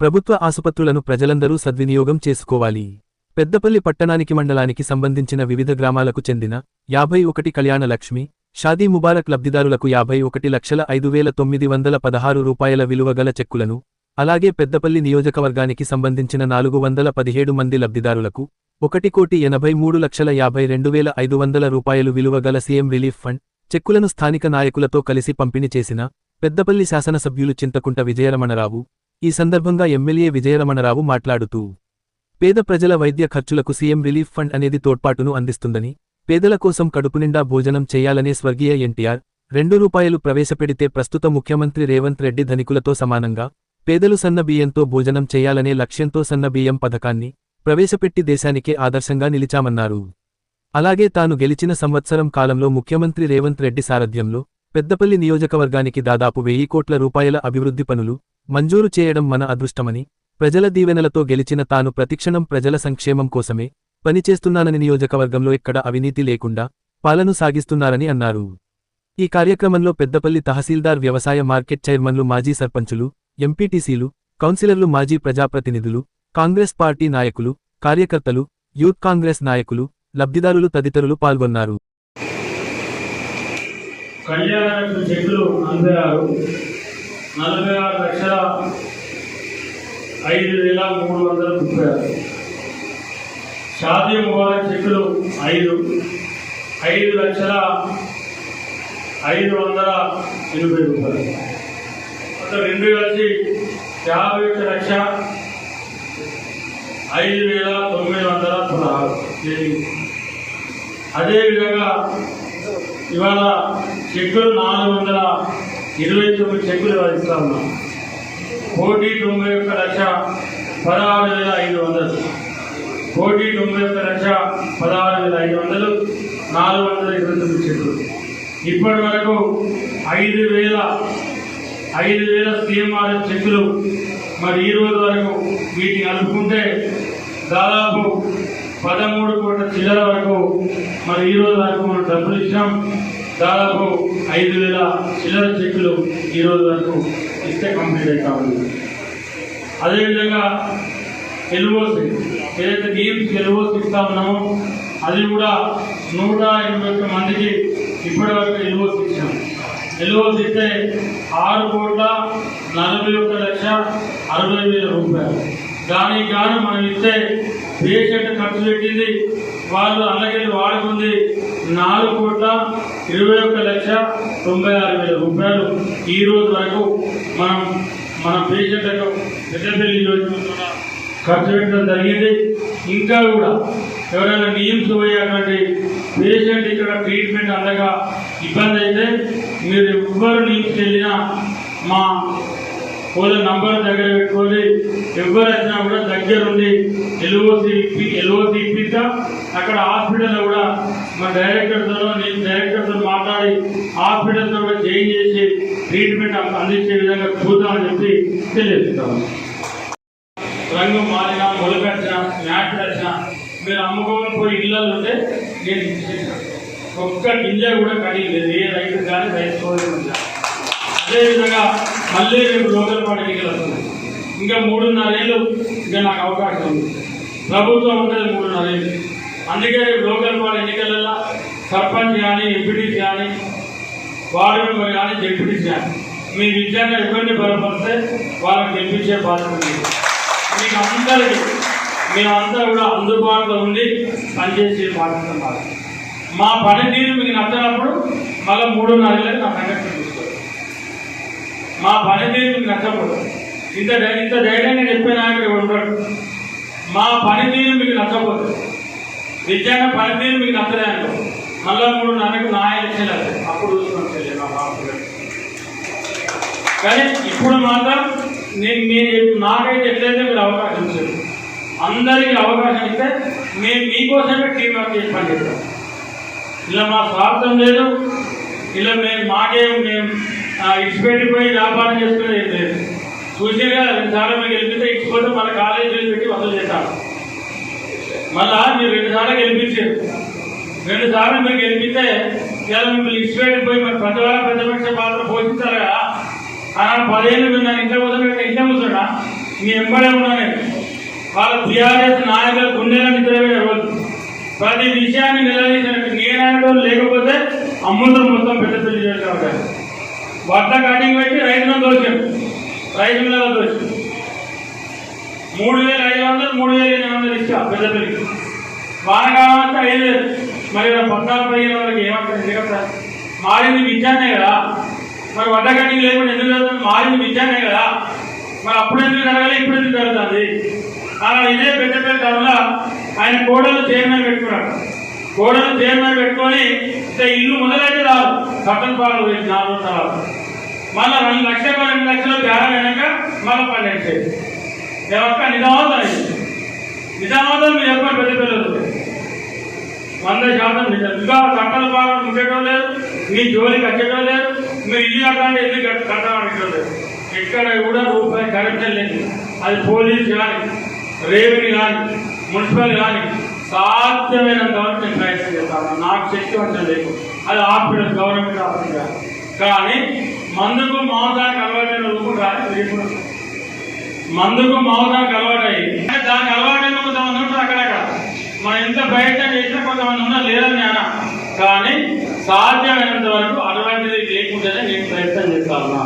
ప్రభుత్వ ఆసుపత్రులను ప్రజలందరూ సద్వినియోగం చేసుకోవాలి. పెద్దపల్లి పట్టణానికి మండలానికి సంబంధించిన వివిధ గ్రామాలకు చెందిన యాభై ఒకటి కళ్యాణ లక్ష్మి షాదీ ముబారక్ లబ్ధిదారులకు యాభై ఒకటి లక్షల ఐదు వేల తొమ్మిది వందల పదహారు రూపాయల విలువ గల చెక్కులను అలాగే పెద్దపల్లి నియోజకవర్గానికి సంబంధించిన నాలుగు వందల పదిహేడు మంది లబ్ధిదారులకు ఒకటి కోటి ఎనభై మూడు లక్షల యాభై రెండు వేల ఐదు వందల రూపాయలు విలువ గల సీఎం రిలీఫ్ ఫండ్ చెక్కులను స్థానిక నాయకులతో కలిసి పంపిణీ చేసిన పెద్దపల్లి శాసనసభ్యులు చింతకుంట విజయరమణరావు ఈ సందర్భంగా ఎమ్మెల్యే విజయరమణరావు మాట్లాడుతూ పేద ప్రజల వైద్య ఖర్చులకు సీఎం రిలీఫ్ ఫండ్ అనేది తోడ్పాటును అందిస్తుందని పేదల కోసం కడుపునిండా భోజనం చేయాలనే స్వర్గీయ ఎన్టీఆర్ రెండు రూపాయలు ప్రవేశపెడితే ప్రస్తుత ముఖ్యమంత్రి రేవంత్ రెడ్డి ధనికులతో సమానంగా పేదలు సన్న బియ్యంతో భోజనం చేయాలనే లక్ష్యంతో సన్న బియ్యం పథకాన్ని ప్రవేశపెట్టి దేశానికే ఆదర్శంగా నిలిచామన్నారు. అలాగే తాను గెలిచిన సంవత్సరం కాలంలో ముఖ్యమంత్రి రేవంత్ రెడ్డి సారథ్యంలో పెద్దపల్లి నియోజకవర్గానికి దాదాపు వెయ్యి కోట్ల రూపాయల అభివృద్ధి పనులు మంజూరు చేయడం మన అదృష్టమని ప్రజల దీవెనలతో గెలిచిన తాను ప్రతిక్షణం ప్రజల సంక్షేమం కోసమే పనిచేస్తున్నానని నియోజకవర్గంలో ఎక్కడ అవినీతి లేకుండా పాలన సాగిస్తున్నారని అన్నారు. ఈ కార్యక్రమంలో పెద్దపల్లి తహసీల్దార్ వ్యవసాయ మార్కెట్ చైర్మన్లు మాజీ సర్పంచులు ఎంపీటీసీలు కౌన్సిలర్లు మాజీ ప్రజాప్రతినిధులు కాంగ్రెస్ పార్టీ నాయకులు కార్యకర్తలు యూత్ కాంగ్రెస్ నాయకులు లబ్ధిదారులు తదితరులు పాల్గొన్నారు. కళ్యాణ చెట్లు చెక్కులు నలభై ఆరు లక్షల ఐదు వేల మూడు వందల ముప్పై ఆరు. షాదీ ముబారక్ చెక్కులు ఐదు. ఐదు లక్షల ఐదు వందల ఎనభై రూపాయలు. అతను రెండు కలిసి యాభై ఒక్క లక్ష ఐదు వేల తొమ్మిది వందల పదహారు. అదేవిధంగా ఇవాళ చెక్కులు నాలుగు వందల ఇరవై తొమ్మిది చెక్కులు ఇస్తా ఉన్నాం. కోటి తొంభై ఒక్క లక్ష పదహారు వేల ఐదు వందలు. కోటి తొంభై ఒక్క లక్ష పదహారు వేల ఐదు వందలు నాలుగు వందల ఇరవై తొమ్మిది చెక్కులు. ఇప్పటి వరకు ఐదు వేల ఐదు వేల సీఎంఆర్ చెక్కులు మరి ఈ రోజు వరకు వీటిని అనుకుంటే దాదాపు పదమూడు కోట్ల చిల్లర వరకు మరి ఈ రోజు వరకు మనం డబ్బులు ఇచ్చాం దాదాపు ఐదు వేల చిల్లర చెక్కులు ఈరోజు వరకు ఇస్తే కంప్లీట్ అవుతా ఉంది. అదేవిధంగా ఎల్ఓసి ఏదైతే గేమ్స్ ఎల్ఓసి ఇస్తా ఉన్నామో అది కూడా నూట ఎనభై ఒక్క మందికి ఇప్పటి వరకు ఎల్ఓసి ఇచ్చాం. ఎల్ఓసి ఇస్తే ఆరు కోట్ల నలభై ఒక్క లక్ష అరవై వేల రూపాయలు. దానికి గాను మనం ఇస్తే పేషెంట్ ఖర్చు పెట్టింది. వాళ్ళు అన్నకెళ్ళి వాడుకుంది నాలుగు కోట్ల ఇరవై ఒక్క లక్ష తొంభై ఆరు వేల రూపాయలు. ఈ రోజు వరకు మనం మన పేషెంట్లకు పెద్దపల్లి ఖర్చు పెట్టడం జరిగింది. ఇంకా కూడా ఎవరైనా నియమ్స్ పోయేటువంటి పేషెంట్ ఇక్కడ ట్రీట్మెంట్ అందగా ఇబ్బంది అయితే మీరు ఎవ్వరు నియమ్స్ వెళ్ళినా మా వాళ్ళ నంబర్ దగ్గర పెట్టుకొని ఎవరు వచ్చినా కూడా దగ్గరుండి ఎల్ఓసి ఎల్ఓసి ఇప్పిస్తా అక్కడ హాస్పిటల్లో కూడా మా డైరెక్టర్తో నేను డైరెక్టర్తో మాట్లాడి హాస్పిటల్తో కూడా చేంజ్ చేసి ట్రీట్మెంట్ అందించే విధంగా చూద్దామని చెప్పి తెలియజేస్తాము రంగు మారిన మొలపెట్టిన మ్యాట్ పెట్టిన మీరు అమ్ముకోని పోయి ఇళ్ళల్లో ఉంటే నేను ఒక్క గింజ కూడా కడిగలేదు ఏ రైతు కానీ రైతు అదేవిధంగా మళ్ళీ రేపు లోకల్ పార్టీ ఎన్నికలు ఇంకా మూడున్నరేళ్ళు ఇంకా నాకు అవకాశం ఉంది. ప్రభుత్వం ఉంటుంది మూడున్నరేళ్ళు అందుకే రేపు లోకల్ పార్టీ ఎన్నికలలో సర్పంచ్ కానీ ఎంపీటీసీ కానీ వార్డు మెంబర్ కానీ జడ్పీటీసీ కానీ మీ విద్యాన్ని ఇబ్బంది బలపరిస్తే వాళ్ళకి గెలిపించే బాధ్యత ఉంది. మీకు అందరికీ మేమంతా కూడా అందుబాటులో ఉండి పనిచేసే బాధ్యత మాది. మా పనితీరు మీకు నచ్చినప్పుడు మళ్ళీ మూడున్నరలకు నా సంఘటన మా పనితీరు మీకు నచ్చకూడదు. ఇంత ఇంత ధైర్యంగా చెప్పే నాయకుడు ఉండడు మా పనితీరు మీకు నచ్చకూడదు. విద్యాన పనితీరు మీకు నచ్చలేదు మళ్ళా మూడున్నరకు నా ఎలక్షన్ అప్పుడు చూసుకొని మా బాబు కానీ ఇప్పుడు మాత్రం నేను మీరు నాకైతే ఎట్లయితే మీరు అవకాశం ఇచ్చారు. అందరికీ అవకాశం ఇస్తే మేము మీకోసమే టీం వర్క్ చేసి పనిచేస్తాం ఇలా మా స్వార్థం లేదు. ఇలా మేము మాకేం మేము ఆ, ఇడిచిపెట్టిపోయి వ్యాపారం చేసుకునేది ఏం లేదు. చూసిగా రెండుసార్లు మీకు గెలిపితే ఇచ్చిపోతే మన కాలేజీలు పెట్టి వసూలు చేస్తాం మళ్ళా మీరు రెండు సార్లు గెలిపించారు. రెండు సార్లు మీరు గెలిపితే ఇలా మిమ్మల్ని ఇచ్చిపెట్టిపోయి మరి ప్రతివారం ప్రతిపక్ష పాత్ర పోషిస్తారు కదా. అలా పదేళ్ళు మీరు నన్ను ఇంట్లో కూర్చోబెట్టి ఇంట్లో కూర్చోడా? మీ ఎంబడే ఉన్నాను. వాళ్ళ టీఆర్ఎస్ నాయకుల గుండెల నిద్రపోయే రోజు. ప్రతి విషయాన్ని నిలదీసినట్టు నేనాయకులు లేకపోతే అమ్ముతులు మొత్తం పెద్ద పెళ్ళి చేస్తాం వడ్ల కటింగ్ పెట్టి రైతులను దోచాం రైతు మీద దోచాం మూడు వేల ఐదు వందలు మూడు వేల ఎనిమిది వందలు ఇచ్చా పెద్ద పెళ్ళికి వాన ఐదు వేలు మరి పద్నాలుగు పదిహేను వాళ్ళకి ఏమంటారు? ఎందుకంటే మారింది విద్యానే కదా. మరి వడ్డ కటింగ్ లేకుండా ఎందుకు జరుగుతుంది? మారింది విద్యానే కదా. మరి అప్పుడు ఎందుకు జరగాలి? ఇప్పుడు ఎందుకు జరుగుతుంది? అలా ఇదే పెద్ద పెద్ద ఆయన కోడలు చైర్మన్ పెట్టుకున్నాడు. కోడలు చైర్మన్ పెట్టుకొని ఇక ఇల్లు మొదలైతే రాదు. కట్టన్ పాలు వేసి నాలుగు తర్వాత మళ్ళీ రెండు లక్షల రెండు లక్షలు బేరం అయినాక మళ్ళీ పన్నెండు ఎవక్క నిజామాబాద్ ఇది నిజామాబాద్ మీరు ఎప్పుడు పెద్ద పిల్లలు? వంద శాతం నిజం. ఇంకా చట్టాలు బాగా ఉండటం లేదు మీ జోలికి కట్టడం లేదు మీరు ఇల్లు కట్టాలంటే ఇల్లు కట్టడం లేదు. ఎక్కడ కూడా రూపాయి కరెక్షన్ లేదు అది పోలీస్ కానీ రేవుని కానీ మున్సిపల్ కానీ సాధ్యమైనంత వరకు నేను ప్రయత్నం చేస్తాను. నాకు శక్తివంతం లేదు. అది హాస్పిటల్ గవర్నమెంట్ హాస్పిటల్ కానీ మందుకు మాంసానికి అలవాటైన రూపు రాదు మందుకు మాంసానికి అలవాటయ్యి దానికి అలవాటైన కొంతమంది ఉంటారు అక్కడక్కడ. మనం ఎంత ప్రయత్నం చేసినా కొంతమంది ఉన్నా లేదని నేను కానీ సాధ్యమైనంత వరకు అటువంటిది లేకుండానే నేను ప్రయత్నం చేస్తాను